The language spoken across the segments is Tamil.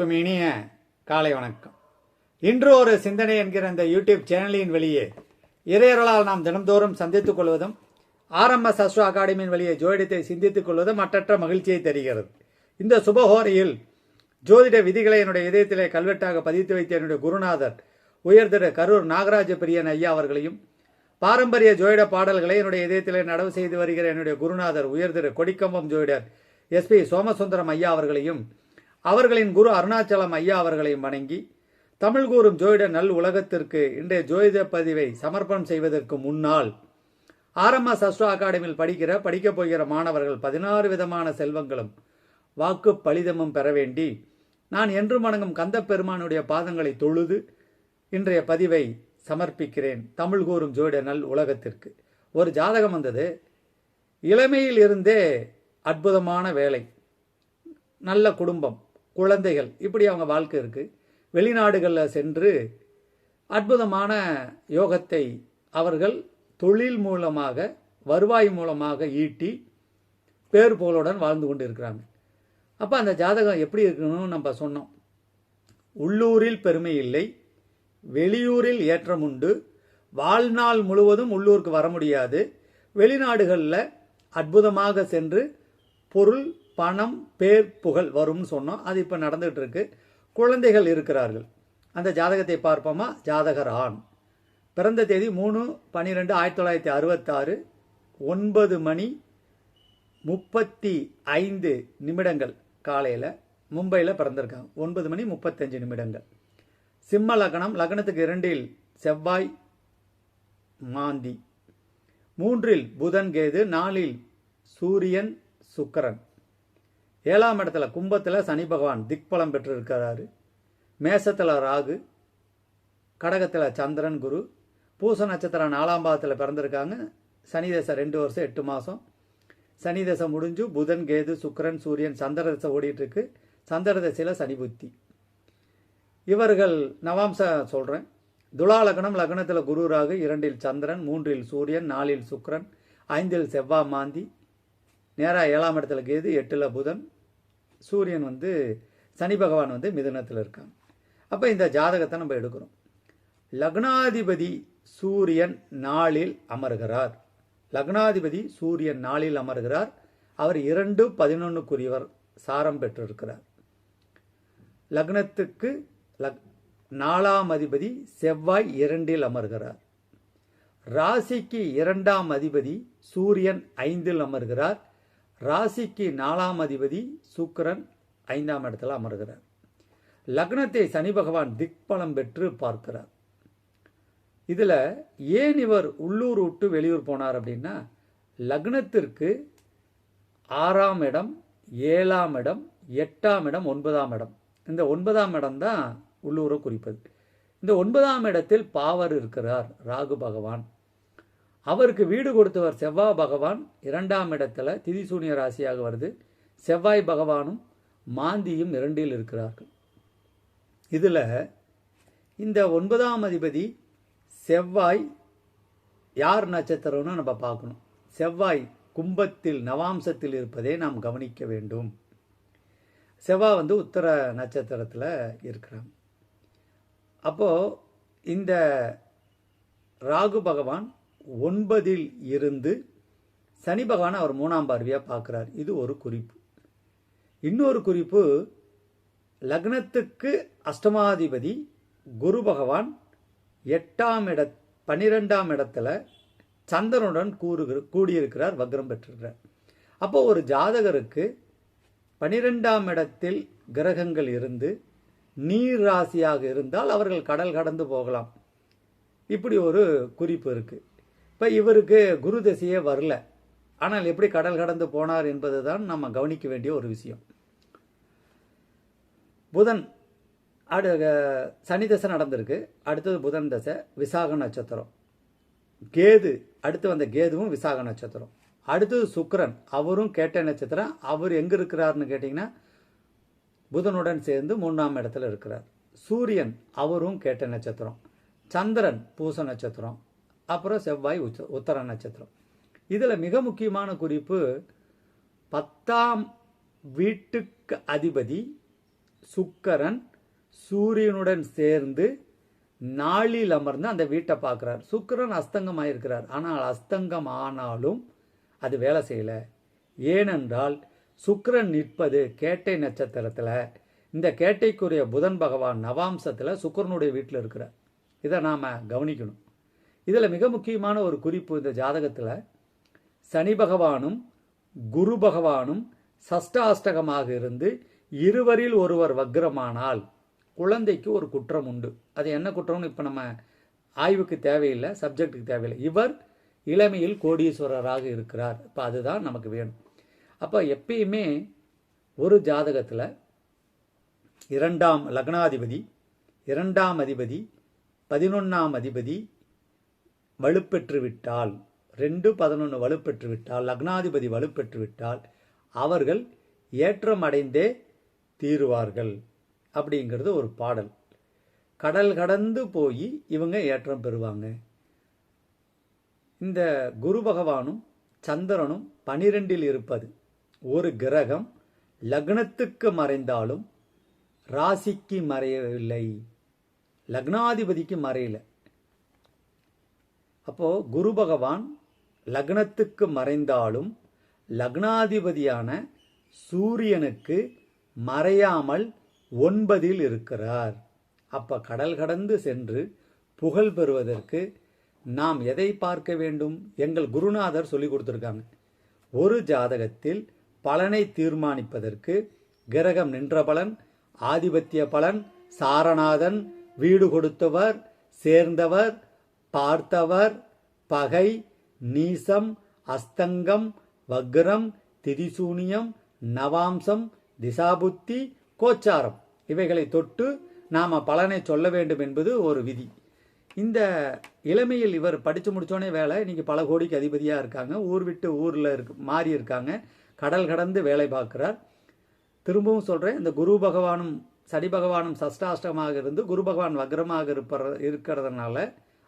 எல்லோருக்கும் இனிய காலை வணக்கம். இன்று ஒரு சிந்தனை என்கிற இந்த யூடியூப் சேனலின் வெளியே இறையர்களால் நாம் தினந்தோறும் சந்தித்துக் கொள்வதும் ஆர்எம்எஸ் அஸ்ட்ரோ அகாடமியின் வழியே ஜோதிடத்தை சிந்தித்துக் கொள்வதும் மற்றற்ற மகிழ்ச்சியை தருகிறது. இந்த சுபஹோரையில் ஜோதிட விதிகளை என்னுடைய இதயத்திலே கல்வெட்டாக பதித்து வைத்த என்னுடைய குருநாதர் உயர்திரு கரூர் நாகராஜ பிரியன் ஐயா அவர்களையும் பாரம்பரிய ஜோதிட பாடல்களை என்னுடைய இதயத்திலே நடவு செய்து வருகிற என்னுடைய குருநாதர் உயர்திரு கொடிக்கம்பம் ஜோதிடர் எஸ்பி சோமசுந்தரம் ஐயா அவர்களையும் அவர்களின் குரு அருணாச்சலம் ஐயா அவர்களையும் வணங்கி தமிழ் கூறும் ஜோதிட நல் உலகத்திற்கு இன்றைய ஜோதிட பதிவை சமர்ப்பணம் செய்வதற்கு முன்னால் ஆர்எம்எஸ் அஸ்ட்ரோ அகாடமியில் படிக்கிற படிக்கப் போகிற மாணவர்கள் பதினாறு விதமான செல்வங்களும் வாக்கு பலிதமும் பெற வேண்டி நான் என்று வணங்கும் கந்த பெருமானுடைய பாதங்களை தொழுது இன்றைய பதிவை சமர்ப்பிக்கிறேன் தமிழ் கூறும் ஜோதிட நல் உலகத்திற்கு. ஒரு ஜாதகம் வந்தது. இளமையில் இருந்தே அற்புதமான வேலை. நல்ல குடும்பம். குழந்தைகள். இப்படி அவங்க வாழ்க்கை இருக்குது வெளிநாடுகளில் சென்று அற்புதமான யோகத்தை அவர்கள் தொழில் மூலமாக வருவாய் மூலமாக ஈட்டி பேர் புகழுடன் வாழ்ந்து கொண்டு இருக்கிறாங்க அப்போ அந்த ஜாதகம் எப்படி இருக்கணும்னு நம்ம சொன்னோம். உள்ளூரில் பெருமை இல்லை. வெளியூரில் ஏற்றம் உண்டு. வாழ்நாள் முழுவதும் உள்ளூருக்கு வர முடியாது. வெளிநாடுகளில் அற்புதமாக சென்று பொருள் பணம் பேர் புகழ் வரும்னு சொன்னோம். அது இப்போ நடந்துகிட்டு இருக்கு குழந்தைகள் இருக்கிறார்கள். அந்த ஜாதகத்தை பார்ப்போமா? ஜாதகர் ஆண் பிறந்த தேதி மூணு பன்னிரெண்டு ஆயிரத்தி தொள்ளாயிரத்தி அறுபத்தாறு ஒன்பது மணி முப்பத்தி ஐந்து நிமிடங்கள் காலையில் மும்பையில் பிறந்திருக்காங்க. ஒன்பது மணி முப்பத்தஞ்சு நிமிடங்கள். சிம்ம லக்னம் லக்னத்துக்கு இரண்டில் செவ்வாய் மாந்தி. மூன்றில் புதன் கேது நாலில் சூரியன் சுக்கரன். ஏழாம் இடத்துல கும்பத்தில் சனி பகவான் திக்பலம் பெற்றிருக்கிறாரு. மேசத்தில் ராகு கடகத்தில் சந்திரன் குரு. பூச நட்சத்திரம் நாலாம் பாதத்தில் பிறந்திருக்காங்க. சனி தசை ரெண்டு வருஷம் எட்டு மாதம் சனி தசை முடிஞ்சு புதன் கேது சுக்கரன் சூரியன் சந்திர தசை ஓடிட்டுருக்கு. சந்திர தசையில் சனி புத்தி. இவர்கள் நவாம்ச சொல்கிறேன் துலா லக்னம் லக்னத்தில் குரு ராகு இரண்டில் சந்திரன் மூன்றில் சூரியன் நாலில் சுக்கரன் ஐந்தில் செவ்வாய் மாந்தி நேராக ஏழாம் இடத்துல கேது எட்டில் புதன். சூரியன் வந்து சனி பகவான் வந்து மிதுனத்தில் இருக்காங்க. அப்போ இந்த ஜாதகத்தை நம்ம எடுக்கிறோம். லக்னாதிபதி சூரியன் நாளில் அமர்கிறார். லக்னாதிபதி சூரியன் நாளில் அமர்கிறார். அவர் இரண்டு பதினொன்றுக்குரியவர் சாரம் பெற்றிருக்கிறார். லக்னத்துக்கு லக் நாலாம் அதிபதி செவ்வாய் இரண்டில் அமர்கிறார். ராசிக்கு இரண்டாம் அதிபதி சூரியன் ஐந்தில் அமர்கிறார். ராசிக்கு நாலாம் அதிபதி சுக்கரன் ஐந்தாம் இடத்துல அமர்கிறார். லக்னத்தை சனி பகவான் திக்பலம் பெற்று பார்க்கிறார். இதில் ஏன் இவர் உள்ளூர் விட்டு வெளியூர் போனார் அப்படின்னா லக்னத்திற்கு ஆறாம் இடம் ஏழாம் இடம் எட்டாம் இடம் ஒன்பதாம் இடம். இந்த ஒன்பதாம் இடம் தான் உள்ளூரை குறிப்பது. இந்த ஒன்பதாம் இடத்தில் பாவர் இருக்கிறார் ராகு பகவான். அவருக்கு வீடு கொடுத்தவர் செவ்வாய் பகவான். இரண்டாம் இடத்துல திதிசூனிய ராசியாக வருது. செவ்வாய் பகவானும் மாந்தியும் இரண்டில் இருக்கிறார்கள். இதில் இந்த ஒன்பதாம் அதிபதி செவ்வாய் யார் நட்சத்திரம்னு நம்ம பார்க்கணும். செவ்வாய் கும்பத்தில் நவாம்சத்தில் இருப்பதை நாம் கவனிக்க வேண்டும். செவ்வாய் வந்து உத்தர நட்சத்திரத்தில் இருக்கிறாங்க அப்போது இந்த ராகு பகவான் ஒன்பதில் இருந்து சனி பகவான் அவர் மூணாம் பார்வையாக பார்க்குறார். இது ஒரு குறிப்பு. இன்னொரு குறிப்பு லக்னத்துக்கு அஷ்டமாதிபதி குரு பகவான் எட்டாம் இட பன்னிரெண்டாம் இடத்துல சந்திரனுடன் கூறுகிற கூடியிருக்கிறார் வக்ரம் பெற்றிருக்கிறார். அப்போ ஒரு ஜாதகருக்கு பனிரெண்டாம் இடத்தில் கிரகங்கள் இருந்து நீர் ராசியாக இருந்தால் அவர்கள் கடல் கடந்து போகலாம். இப்படி ஒரு குறிப்பு இருக்குது இப்போ இவருக்கு குரு தசையே வரல. ஆனால் எப்படி கடல் கடந்து போனார் என்பது தான் நம்ம கவனிக்க வேண்டிய ஒரு விஷயம். புதன் அடு சனி தசை நடந்திருக்கு. அடுத்தது புதன் தசை விசாக நட்சத்திரம். கேது அடுத்து வந்த கேதுவும் விசாக நட்சத்திரம். அடுத்தது சுக்கரன் அவரும் கேட்ட நட்சத்திரம். அவர் எங்கே இருக்கிறார்னு கேட்டிங்கன்னா புதனுடன் சேர்ந்து மூணாம் இடத்துல இருக்கிறார். சூரியன் அவரும் கேட்ட நட்சத்திரம். சந்திரன் பூச நட்சத்திரம். அப்புறம் செவ்வாய் உச்ச உத்தர நட்சத்திரம். இதில் மிக முக்கியமான குறிப்பு பத்தாம் வீட்டுக்கு அதிபதி சுக்கரன் சூரியனுடன் சேர்ந்து நாளில் அமர்ந்து அந்த வீட்டை பார்க்குறார். சுக்கிரன் அஸ்தங்கம் ஆயிருக்கிறார் ஆனால் அஸ்தங்கம் ஆனாலும் அது வேலை செய்யலை. ஏனென்றால் சுக்கிரன் நிற்பது கேட்டை நட்சத்திரத்தில் இந்த கேட்டைக்குரிய புதன் பகவான் நவாம்சத்தில் சுக்கிரனுடைய வீட்டில் இருக்கிறார். இதை நாம் கவனிக்கணும். இதில் மிக முக்கியமான ஒரு குறிப்பு இந்த ஜாதகத்தில். சனி பகவானும் குரு பகவானும் சஷ்டாஷ்டகமாக இருந்து இருவரில் ஒருவர் வக்ரமானால் குழந்தைக்கு ஒரு குற்றம் உண்டு. அது என்ன குற்றம்னு இப்போ நம்ம ஆய்வுக்கு தேவையில்லை சப்ஜெக்டுக்கு தேவையில்லை. இவர் இளமையில் கோடீஸ்வரராக இருக்கிறார். இப்போ அதுதான் நமக்கு வேணும். அப்போ எப்பயுமே ஒரு ஜாதகத்தில் இரண்டாம் லக்னாதிபதி இரண்டாம் அதிபதி பதினொன்றாம் அதிபதி வலுப்பெற்று விட்டால் ரெண்டு பதினொன்று வலுப்பெற்று விட்டால் லக்னாதிபதி வலுப்பெற்று விட்டால் அவர்கள் ஏற்றம் அடைந்தே தீருவார்கள் அப்படிங்கிறது ஒரு பாடல். கடல் கடந்து போய் இவங்க ஏற்றம் பெறுவாங்க. இந்த குரு பகவானும் சந்திரனும் பனிரெண்டில் இருப்பது. ஒரு கிரகம் லக்னத்துக்கு மறைந்தாலும் ராசிக்கு மறையவில்லை. லக்னாதிபதிக்கு மறையலை. அப்போது குரு பகவான் லக்னத்துக்கு மறைந்தாலும் லக்னாதிபதியான சூரியனுக்கு மறையாமல் ஒன்பதில் இருக்கிறார். அப்போ கடல் கடந்து சென்று புகழ் பெறுவதற்கு நாம் எதை பார்க்க வேண்டும்? எங்கள் குருநாதர் சொல்லி கொடுத்துருக்காங்க. ஒரு ஜாதகத்தில் பலனை தீர்மானிப்பதற்கு கிரகம் நின்ற பலன் ஆதிபத்திய பலன் சாரநாதன் வீடு கொடுத்தவர் சேர்ந்தவர் பார்த்தவர் பகை நீசம் அஸ்தங்கம் வக்ரம் திரிசூனியம் நவாம்சம் திசாபுத்தி கோச்சாரம். இவைகளை தொட்டு நாம் பலனை சொல்ல வேண்டும் என்பது ஒரு விதி. இந்த இளமையில் இவர் படித்து முடித்தோடனே வேலை இன்றைக்கி பல கோடிக்கு அதிபதியாக இருக்காங்க. ஊர் விட்டு ஊரில் இருக்கு மாறி இருக்காங்க. கடல் கடந்து வேலை பார்க்குறார். திரும்பவும் சொல்கிறேன் இந்த குரு பகவானும் சனி பகவானும் சஷ்டாஷ்டமாக இருந்து குரு பகவான் வக்ரமாக இருப்ப இருக்கிறதுனால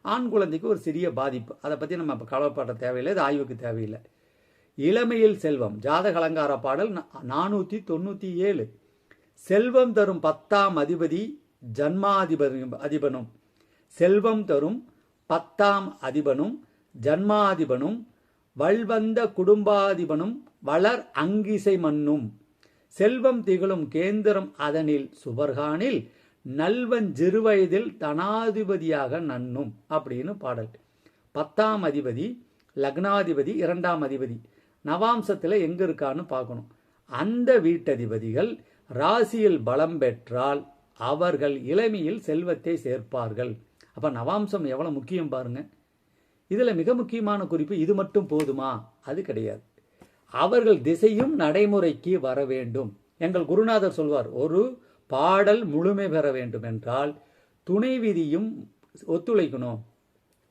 ஆண் குழந்தைக்கு ஒரு சிறிய பாதிப்பு. அதை பற்றி நம்ம இப்போ கவலைப்பட தேவையில்லை இது ஆய்வுக்கு தேவையில்லை. இளமையில் செல்வம் ஜாதக அலங்கார பாடல் நானூற்றி தொண்ணூற்றி ஏழு. செல்வம் தரும் பத்தாம் அதிபதி ஜன்மாதிபதி அதிபனும். செல்வம் தரும் பத்தாம் அதிபனும் ஜன்மாதிபனும். வல்வந்த குடும்பாதிபனும் வளர் அங்கிசை மன்னும். செல்வம் திகழும் கேந்திரம் அதனில் சுபர்கானில் நல்வன் சிறுவயதில் தனாதிபதியாக நன்னும் அப்படின்னு பாடல். பத்தாம் அதிபதி லக்னாதிபதி இரண்டாம் அதிபதி. நவாம்சத்தில் எங்கே இருக்கான்னு பார்க்கணும். அந்த வீட்டதிபதிகள் ராசியில் பலம் பெற்றால் அவர்கள் இளமையில் செல்வத்தை சேர்ப்பார்கள். அப்போ நவாம்சம் எவ்வளோ முக்கியம் பாருங்க. இதில் மிக முக்கியமான குறிப்பு இது மட்டும் போதுமா? அது கிடையாது. அவர்கள் திசையும் நடைமுறைக்கு வர வேண்டும். எங்கள் குருநாதர் சொல்வார் ஒரு பாடல் முழுமை பெற வேண்டும் என்றால் துணை விதியும் ஒத்துழைக்கணும்.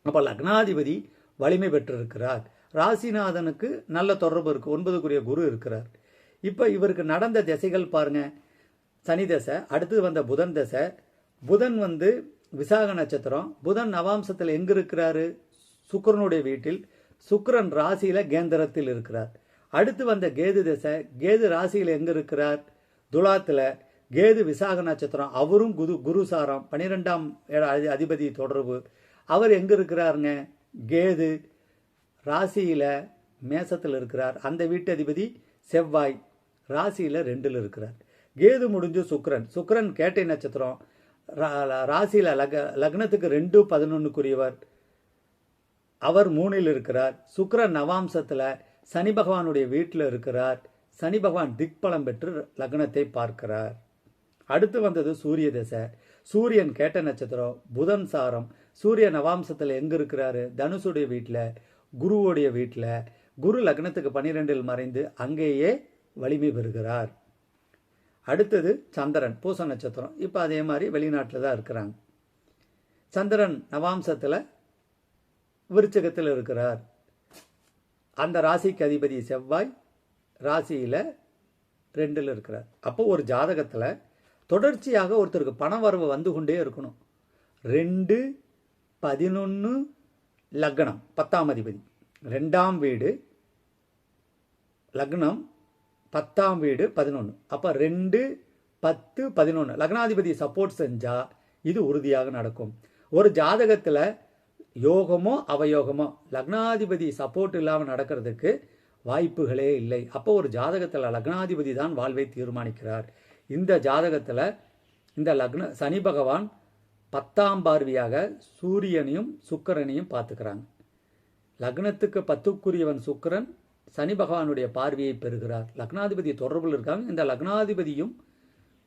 அப்போ லக்னாதிபதி வலிமை பெற்றிருக்கிறார். ராசிநாதனுக்கு நல்ல தொடர்பு இருக்கு. ஒன்பதுக்குரிய குரு இருக்கிறார். இப்போ இவருக்கு நடந்த திசைகள் பாருங்க. சனி தசை அடுத்து வந்த புதன் தசை. புதன் வந்து விசாக நட்சத்திரம். புதன் நவாம்சத்தில் எங்கே இருக்கிறாரு? சுக்கரனுடைய வீட்டில். சுக்கரன் ராசியில் கேந்திரத்தில் இருக்கிறார். அடுத்து வந்த கேது தசை. கேது ராசியில் எங்கே இருக்கிறார்? துலாத்தில். கேது விசாக நட்சத்திரம் அவரும் குரு குருசாரம் பனிரெண்டாம் அதிபதி தொடர்பு. அவர் எங்க இருக்கிறாருங்க? கேது ராசியில மேசத்தில் இருக்கிறார். அந்த வீட்டு அதிபதி செவ்வாய் ராசியில ரெண்டில் இருக்கிறார். கேது முடிஞ்சு சுக்ரன் சுக்ரன் கேட்டை நட்சத்திரம். ரா- ராசியில லக லக்னத்துக்கு ரெண்டு பதினொன்னுக்குரியவர். அவர் மூணில் இருக்கிறார். சுக்ரன் நவாம்சத்துல சனி பகவானுடைய வீட்டில் இருக்கிறார். சனி பகவான் திக்பலம் பெற்று லக்னத்தை பார்க்கிறார். அடுத்து வந்தது சூரிய தசை. சூரியன் கேட்ட நட்சத்திரம் புதன் சாரம். சூரிய நவாம்சத்தில் எங்க இருக்கிறாரு? தனுசுடைய வீட்டில் குருவுடைய வீட்டில் குரு லக்னத்துக்கு பன்னிரெண்டில் மறைந்து அங்கேயே வலிமை பெறுகிறார். அடுத்தது சந்திரன் பூச நட்சத்திரம். இப்போ அதே மாதிரி வெளிநாட்டில் தான் இருக்கிறாங்க. சந்திரன் நவாம்சத்தில் விருச்சகத்தில் இருக்கிறார். அந்த ராசிக்கு அதிபதி செவ்வாய் ராசியில் ரெண்டில் இருக்கிறார். அப்போ ஒரு ஜாதகத்தில் தொடர்ச்சியாக ஒருத்தருக்கு பண வரவு வந்து கொண்டே இருக்கணும். ரெண்டு பதினொன்று லக்னம் பத்தாம் அதிபதி. ரெண்டாம் வீடு லக்னம் பத்தாம் வீடு பதினொன்று அப்போ ரெண்டு பத்து பதினொன்று லக்னாதிபதி சப்போர்ட் செஞ்சால் இது உறுதியாக நடக்கும். ஒரு ஜாதகத்தில் யோகமோ அவயோகமோ லக்னாதிபதி சப்போர்ட் இல்லாமல் நடக்கிறதுக்கு வாய்ப்புகளே இல்லை. அப்போ ஒரு ஜாதகத்தில் லக்னாதிபதி தான் வாழ்வை தீர்மானிக்கிறார். இந்த ஜாதகத்தில் இந்த லக்ன சனி பகவான் பத்தாம் பார்வையாக சூரியனையும் சுக்கரனையும் பார்த்துக்கிறாங்க. லக்னத்துக்கு பத்துக்குரியவன் சுக்கிரன் சனி பகவானுடைய பார்வையை பெறுகிறார். லக்னாதிபதி தொடர்பில் இருக்காங்க. இந்த லக்னாதிபதியும்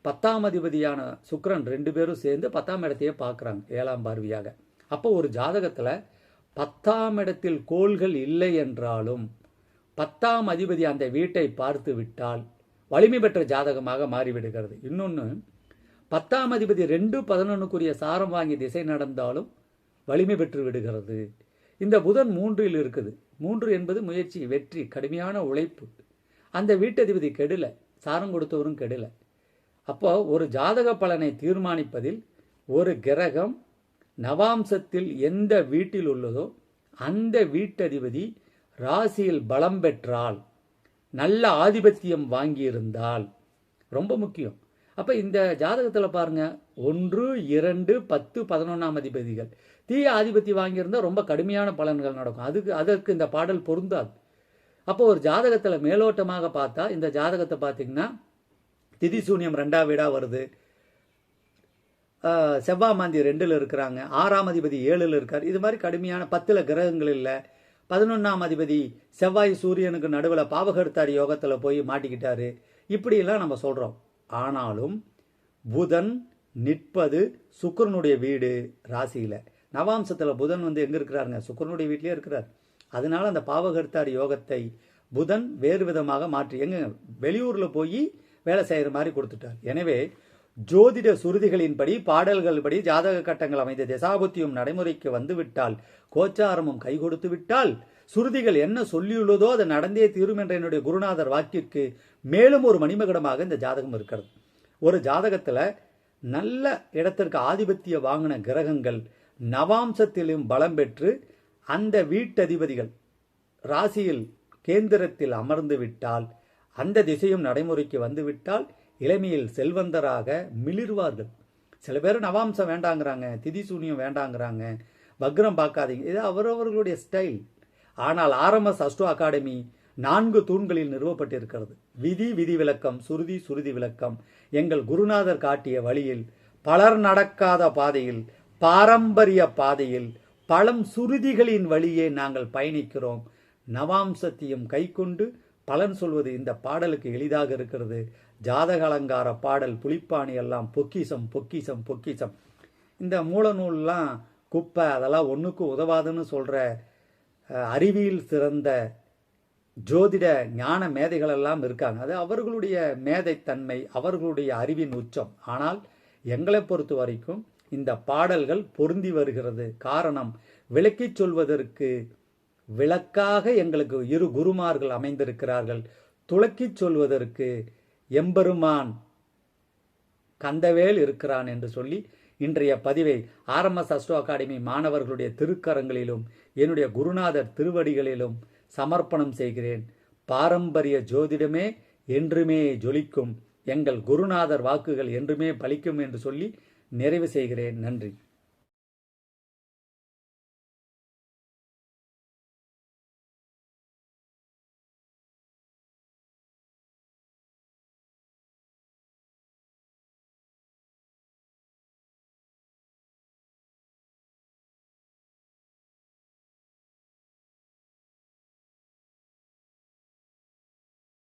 பத்தாம் அதிபதியான சுக்கிரன் ரெண்டு பேரும் சேர்ந்து பத்தாம் இடத்தையே பார்க்குறாங்க ஏழாம் பார்வையாக. அப்போ ஒரு ஜாதகத்தில் பத்தாம் இடத்தில் கோள்கள் இல்லை என்றாலும் பத்தாம் அதிபதி அந்த வீட்டை பார்த்து விட்டால் வலிமை பெற்ற ஜாதகமாக மாறிவிடுகிறது. இன்னொன்று பத்தாம் அதிபதி ரெண்டு பதினொன்றுக்குரிய சாரம் வாங்கி திசை நடந்தாலும் வலிமை பெற்று விடுகிறது. இந்த புதன் மூன்றில் இருக்குது. மூன்று என்பது முயற்சி வெற்றி கடுமையான உழைப்பு. அந்த வீட்டதிபதி கெடுல. சாரம் கொடுத்தவரும் கெடுல. அப்போ ஒரு ஜாதக பலனை தீர்மானிப்பதில் ஒரு கிரகம் நவாம்சத்தில் எந்த வீட்டில் உள்ளதோ அந்த வீட்டதிபதி ராசியில் பலம் பெற்றால் நல்ல ஆதிபத்தியம் வாங்கியிருந்தால் ரொம்ப முக்கியம். அப்போ இந்த ஜாதகத்தில் பாருங்க ஒன்று இரண்டு பத்து பதினொன்றாம் அதிபதிகள். தீய ஆதிபத்தியம் வாங்கியிருந்தால் ரொம்ப கடுமையான பலன்கள் நடக்கும். அதுக்கு அதற்கு இந்த பாடல் பொருந்தாது. அப்போ ஒரு ஜாதகத்தில் மேலோட்டமாக பார்த்தா இந்த ஜாதகத்தை பார்த்தீங்கன்னா திதி சூன்யம் ரெண்டாம் வீடாக வருது. ஆஹ் செவ்வாய் மாந்தி ரெண்டில் இருக்கிறாங்க. ஆறாம் அதிபதி ஏழில் இருக்கார். இது மாதிரி கடுமையான பத்தில் கிரகங்கள் இல்லை. பதினொன்றாம் அதிபதி செவ்வாய் சூரியனுக்கு நடுவில் பாவகர்த்தார் யோகத்தில் போய் மாட்டிக்கிட்டாரு. இப்படியெல்லாம் நம்ம சொல்கிறோம் ஆனாலும் புதன் நிற்பது சுக்கரனுடைய வீடு ராசியில். நவாம்சத்தில் புதன் வந்து எங்கே இருக்கிறாருங்க? சுக்கரனுடைய வீட்லேயே இருக்கிறார். அதனால அந்த பாவகர்த்தார் யோகத்தை புதன் வேறு விதமாக மாற்றி எங்க? வெளியூரில் போய் வேலை செய்கிற மாதிரி கொடுத்துட்டார். எனவே ஜோதிட சுருதிகளின்படி பாடல்கள்படி ஜாதக கட்டங்கள் அமைந்த திசாபுத்தியும் நடைமுறைக்கு வந்துவிட்டால் கோச்சாரமும் கை கொடுத்து விட்டால் சுருதிகள் என்ன சொல்லியுள்ளதோ அது நடந்தே தீரும் என்ற என்னுடைய குருநாதர் வாக்கிற்கு மேலும் ஒரு மணிமகடமாக இந்த ஜாதகம் இருக்கிறது. ஒரு ஜாதகத்தில் நல்ல இடத்திற்கு ஆதிபத்திய வாங்கின கிரகங்கள் நவாம்சத்திலும் பலம் பெற்று அந்த வீட்டதிபதிகள் ராசியில் கேந்திரத்தில் அமர்ந்து விட்டால் அந்த திசையும் நடைமுறைக்கு வந்துவிட்டால் இளமையில் செல்வந்தராக மிளிர்வார்கள். சில பேர் நவாம்சம் வேண்டாங்கிறாங்க திதிசூனியம் வேண்டாங்கிறாங்க வக்ரம் பார்க்காதீங்க. இது அவரவர்களுடைய ஸ்டைல். ஆனால் ஆர்எம்எஸ் அஸ்டோ அகாடமி நான்கு தூண்களில் நிறுவப்பட்டிருக்கிறது. விதி விதி விளக்கம் சுருதி சுருதி விளக்கம் எங்கள் குருநாதர் காட்டிய வழியில் பலர் நடக்காத பாதையில் பாரம்பரிய பாதையில் பழம் சுருதிகளின் வழியே நாங்கள் பயணிக்கிறோம். நவாம்சத்தையும் கைக்கொண்டு பலன் சொல்வது இந்த பாடலுக்கு எளிதாக இருக்கிறது. ஜாதக அலங்கார பாடல் புலிப்பாணி எல்லாம் பொக்கிசம் பொக்கிசம் பொக்கிசம் இந்த மூலநூல்லாம் குப்பை அதெல்லாம் ஒன்றுக்கும் உதவாதுன்னு சொல்கிற அறிவியல் சிறந்த ஜோதிட ஞான மேதைகள் எல்லாம் இருக்காங்க. அது அவர்களுடைய மேதைத்தன்மை அவர்களுடைய அறிவின் உச்சம். ஆனால் எங்களை பொறுத்த வரைக்கும் இந்த பாடல்கள் பொருந்தி வருகிறது. காரணம் விளக்கிச் சொல்வதற்கு விளக்காக எங்களுக்கு இரு குருமார்கள் அமைந்திருக்கிறார்கள். துளக்கிச் சொல்வதற்கு எம்பெருமான் கந்தவேல் இருக்கிறான் என்று சொல்லி இன்றைய பதிவை ஆர்எம்எஸ் அஸ்டோ அகாடமி மாணவர்களுடைய திருக்கரங்களிலும் என்னுடைய குருநாதர் திருவடிகளிலும் சமர்ப்பணம் செய்கிறேன். பாரம்பரிய ஜோதிடமே என்றுமே ஜொலிக்கும் எங்கள் குருநாதர் வாக்குகள் என்றுமே பலிக்கும் என்று சொல்லி நிறைவு செய்கிறேன். நன்றி.